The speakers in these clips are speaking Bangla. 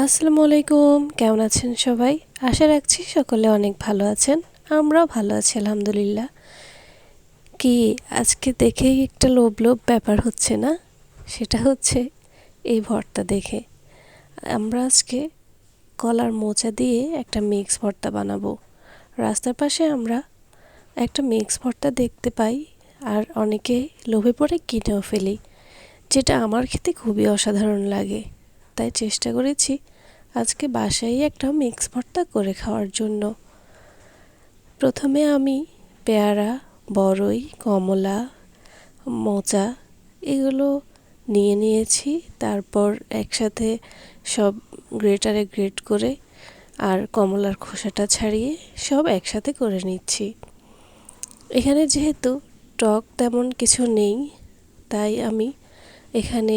আসসালামু আলাইকুম কেমন আছেন সবাই? আশা রাখছি সকলে অনেক ভালো আছেন। আমরাও ভালো আছি, আলহামদুলিল্লাহ। কি, আজকে দেখেই একটা লোভ লোভ ব্যাপার হচ্ছে না? সেটা হচ্ছে এই ভর্তা দেখে। আমরা আজকে কলার মোচা দিয়ে একটা মিক্স ভর্তা বানাবো। রাস্তার পাশে আমরা একটা মিক্স ভর্তা দেখতে পাই আর অনেকে লোভে পড়ে কিনেও ফেলি, যেটা আমার খেতে খুবই অসাধারণ লাগে। তাই চেষ্টা করেছি আজকে বাসায় একটা মিক্স ভর্তা করে খাওয়ার জন্য। প্রথমে আমি পেয়ারা বড়ই কমলা, মোচা এগুলো নিয়ে নিয়েছি, তারপর একসাথে সব গ্রেটারে গ্রেট করে আর কমলার খোসাটা ছাড়িয়ে সব একসাথে করে নিচ্ছি। এখানে যেহেতু টক তেমন কিছু নেই, তাই আমি এখানে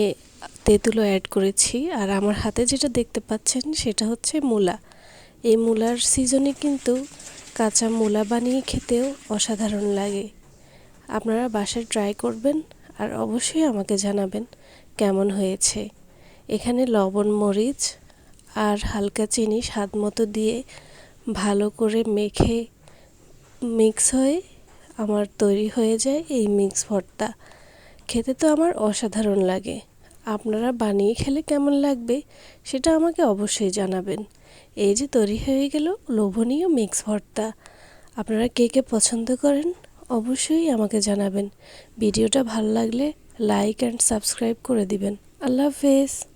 তেঁতুলও অ্যাড করেছি। আর আমার হাতে যেটা দেখতে পাচ্ছেন সেটা হচ্ছে মূলা। এই মূলার সিজনে কিন্তু কাঁচা মূলা বানিয়ে খেতেও অসাধারণ লাগে। আপনারা বাসায় ট্রাই করবেন আর অবশ্যই আমাকে জানাবেন কেমন হয়েছে। এখানে লবণ, মরিচ আর হালকা চিনি স্বাদ মতো দিয়ে ভালো করে মেখে মিক্স হয়ে আমার তৈরি হয়ে যায় এই মিক্স ভর্তা। খেতে তো আমার অসাধারণ লাগে। আপনারা বানিয়ে খেলে কেমন লাগবে সেটা আমাকে অবশ্যই জানাবেন। এই যে তৈরি হয়ে গেল লোভনীয় মিক্স ভর্তা। আপনারা কে কে পছন্দ করেন অবশ্যই আমাকে জানাবেন। ভিডিওটা ভালো লাগলে লাইক অ্যান্ড সাবস্ক্রাইব করে দিবেন। আল্লাহ হাফেজ।